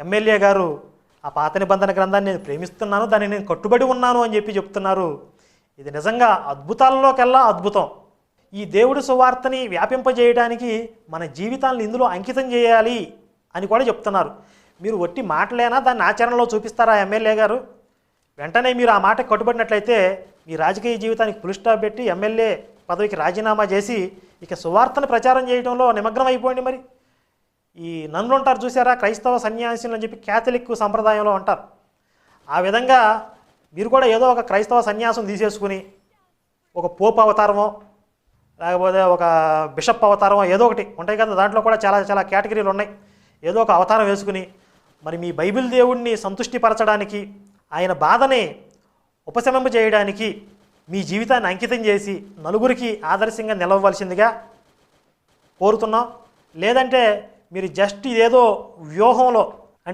MLA గారు ఆ పాత నిబంధన గ్రంథాన్ని నేను ప్రేమిస్తున్నాను దాన్ని నేను కట్టుబడి ఉన్నాను అని చెప్పి చెప్తున్నారు. ఇది నిజంగా అద్భుతాలలోకెల్లా అద్భుతం. ఈ దేవుడి సువార్తని వ్యాపింపజేయడానికి మన జీవితాలను ఇందులో అంకితం చేయాలి అని కూడా చెప్తున్నారు. మీరు వట్టి మాటలేనా? దాన్ని ఆచరణలో చూపిస్తారా ఎమ్మెల్యే గారు? వెంటనే మీరు ఆ మాట కట్టుబడినట్లయితే మీ రాజకీయ జీవితానికి పులిస్టాప్ పెట్టి ఎమ్మెల్యే పదవికి రాజీనామా చేసి ఇక సువార్తను ప్రచారం చేయడంలో నిమగ్నం అయిపోండి మరి. ఈ నన్నులు ఉంటారు చూసారా క్రైస్తవ సన్యాసులు అని చెప్పి క్యాథలిక్ సంప్రదాయంలో ఉంటారు ఆ విధంగా మీరు కూడా ఏదో ఒక క్రైస్తవ సన్యాసం తీసేసుకుని ఒక పోప్ అవతారమో లేకపోతే ఒక బిషప్ అవతారమో ఏదో ఒకటి ఉంటాయి కదా దాంట్లో కూడా చాలా చాలా కేటగిరీలు ఉన్నాయి. ఏదో ఒక అవతారం వేసుకుని మరి మీ బైబిల్ దేవుణ్ణి సంతుష్టిపరచడానికి ఆయన బాధని ఉపశమింప చేయడానికి మీ జీవితాన్ని అంకితం చేసి నలుగురికి ఆదర్శంగా నిలవవలసిందిగా కోరుతున్నాం. లేదంటే మీరు జస్ట్ ఇదేదో వ్యూహంలో